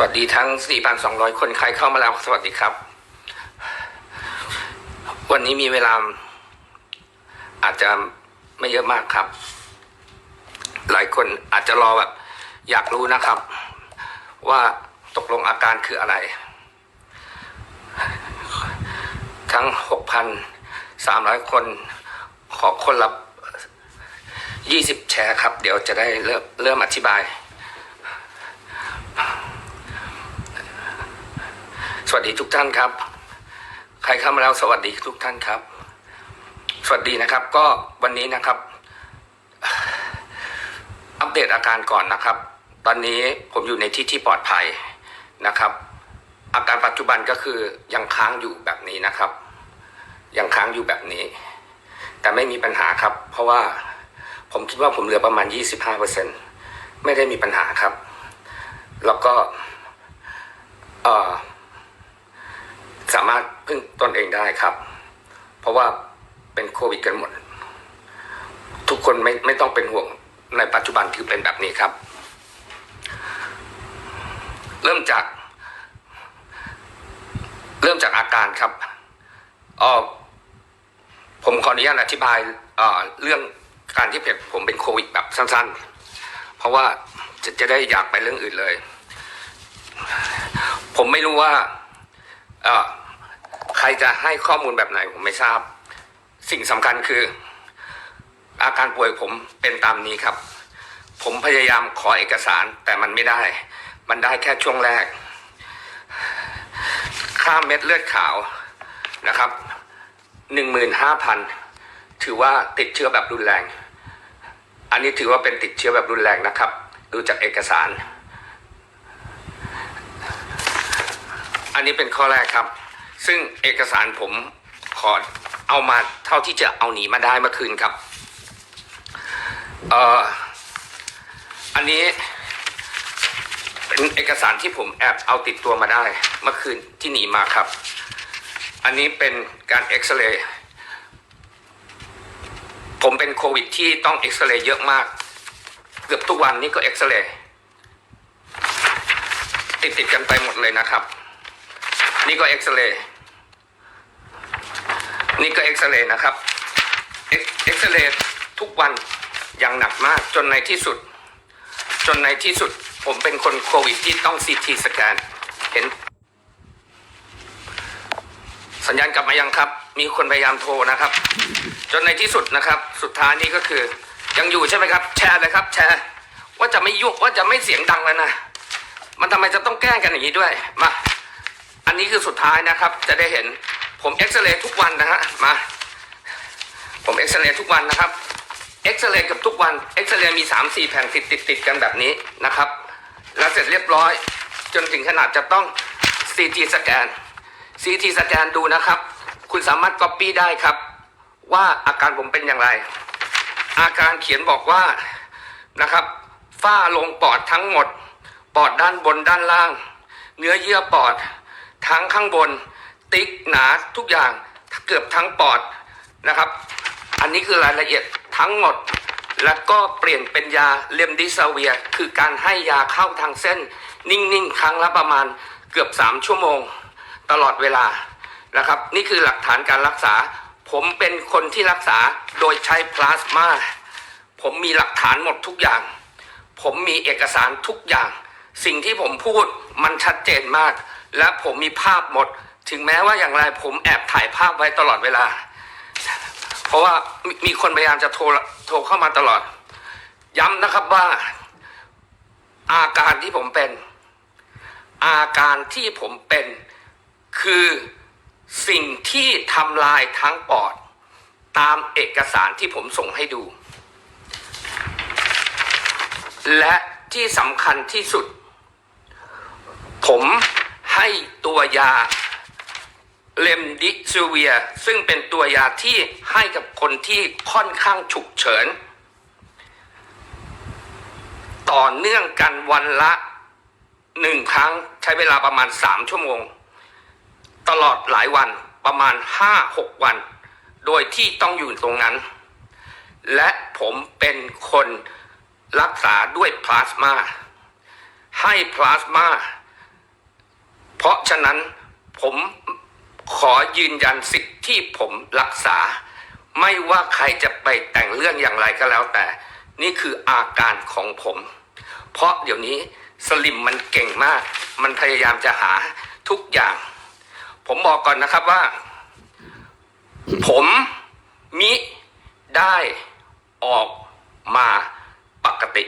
วัสดีทั้ง 4,200 คนใครเข้ามาแล้วสวัสดีครับ วันนี้มีเวลา อาจจะไม่เยอะมากครับ หลายคนอาจจะรอแบบ อยากรู้นะครับ ว่าตกลงอาการคืออะไร ทั้ง 6,300 คน ขอคนละ20 แชร์ครับ เดี๋ยวจะได้เริ่มเริ่มอธิบาย สวัสดีทุกท่านครับ ใครเข้ามาแล้วสวัสดีทุกท่านครับ สวัสดีนะครับ ก็วันนี้นะครับ อัปเดตอาการก่อนนะครับ ตอนนี้ผมอยู่ในที่ที่ปลอดภัยนะครับ อาการปัจจุบันก็คือยังค้างอยู่แบบนี้นะครับ ยังค้างอยู่แบบนี้ แต่ไม่มีปัญหาครับ เพราะว่าผมคิดว่าผมเหลือประมาณ 25%ไม่ได้มีปัญหาครับ แล้วก็เอ่อสา พึ่งตนเองได้ครับ เพราะว่าเป็นโควิดกันหมด ทุกคนไม่ไม่ต้องเป็นห่วงในปัจจุบันคือเป็นแบบนี้ครับ เริ่มจาก เริ่มจากอาการครับออผมขออนุญาตอธิบายเอ่อเรื่องการที่เป็นผมเป็นโควิดแบบสั้นๆ เพราะว่าจะจะได้อยากไปเรื่องอื่นเลย ผมไม่รู้ว่าเอ่อ ใครจะให้ข้อมูลแบบไหนผมไม่ทราบ สิ่งสำคัญคือ อาการป่วยผมเป็นตามนี้ครับ ผมพยายามขอเอกสารแต่มันไม่ได้ มันได้แค่ช่วงแรก ค่าเม็ดเลือดขาวนะครับหนึ่งหมื่นห้าพันถือว่าติดเชื้อแบบรุนแรง อันนี้ถือว่าเป็นติดเชื้อแบบรุนแรงนะครับ ดูจากเอกสาร อันนี้เป็นข้อแรกครับ ซึ่งเอกสารผมขอเอามาเท่าที่จะเอาหนีมาได้เมื่อคืนครับเอ่ออันนี้เป็นเอกสารที่ผมแอบเอาติดตัวมาได้ เมื่อคืนที่หนีมาครับ อันนี้เป็นการเอ็กซเรย์ผมเป็นโควิดที่ต้องเอ็กซเรย์เยอะมาก เกือบทุกวันนี้ก็เอ็กซเรย์ติดติดกันไปหมดเลยนะครับ นี่ก็เอ็กซเรย์ นี่ก็เอ็กซเรย์นะครับ เอ็กซเรย์ทุกวันอย่างหนักมากจนในที่สุด จนในที่สุดผมเป็นคนโควิดที่ต้องซีทีสแกนเห็น สัญญาณกลับมายังครับ มีคนพยายามโทรนะครับ จนในที่สุดนะครับ สุดท้ายนี้ก็คือ ยังอยู่ใช่ไหมครับ แชร์เลยครับ แชร์ ว่าจะไม่ยุว่าจะไม่เสียงดังแล้วนะมันทำไมจะต้องแกล้งกันอย่างนี้ด้วยมาอันนี้คือสุดท้ายนะครับ จะได้เห็น ผมเอ็กซเรย์ทุกวันนะฮะมา ผมเอ็กซเรย์ทุกวันนะครับเอ็กซเรย์กับทุกวันเอ็กซเรย์มี3ามสี่แผ่นติดติดติดกันแบบนี้นะครับ แล้วเสร็จเรียบร้อย จนถึงขนาดจะต้อง CT สแกน CT สแกนดูนะครับ คุณสามารถ Copy ได้ครับ ว่าอาการผมเป็นอย่างไร อาการเขียนบอกว่านะครับฝ้าลงปอดทั้งหมด ปอดด้านบนด้านล่าง เนื้อเยื่อปอดทั้งข้างบน ติ๊กหนาทุกอย่างเกือบทั้งปอดนะครับ อันนี้คือรายละเอียดทั้งหมด แล้วก็เปลี่ยนเป็นยาเลมดิซาเวีย คือการให้ยาเข้าทางเส้น นิ่งๆ ครั้งละประมาณเกือบ 3 ชั่วโมง ตลอดเวลานะครับ นี่คือหลักฐานการรักษา ผมเป็นคนที่รักษาโดยใช้พลาสมาผมมีหลักฐานหมดทุกอย่าง ผมมีเอกสารทุกอย่าง สิ่งที่ผมพูดมันชัดเจนมาก และผมมีภาพหมด ถึงแม้ว่าอย่างไรผมแอบถ่ายภาพไว้ตลอดเวลา เพราะว่ามีมีคนพยายามจะโทรโทรเข้ามาตลอด ย้ำนะครับว่า อาการที่ผมเป็น อาการที่ผมเป็นคือสิ่งที่ทำลายทั้งปอด ตามเอกสารที่ผมส่งให้ดู และที่สำคัญที่สุด ผมให้ตัวยา เลมดิซูเวีย ซึ่งเป็นตัวยาที่ให้กับคนที่ค่อนข้างฉุกเฉิน ต่อเนื่องกันวันละหนึ่งครั้งใช้เวลาประมาณสามชั่วโมง ตลอดหลายวันประมาณห้าหกวัน โดยที่ต้องอยู่ตรงนั้น และผมเป็นคนรักษาด้วยพลาสมาให้พลาสมาเพราะฉะนั้นผม ขอยืนยันสิทธิ์ที่ผมรักษา ไม่ว่าใครจะไปแต่งเรื่องอย่างไรก็แล้วแต่ นี่คืออาการของผม เพราะเดี๋ยวนี้สลิมมันเก่งมาก มันพยายามจะหาทุกอย่าง ผมบอกก่อนนะครับว่า ผมมิได้ออกมาปกติ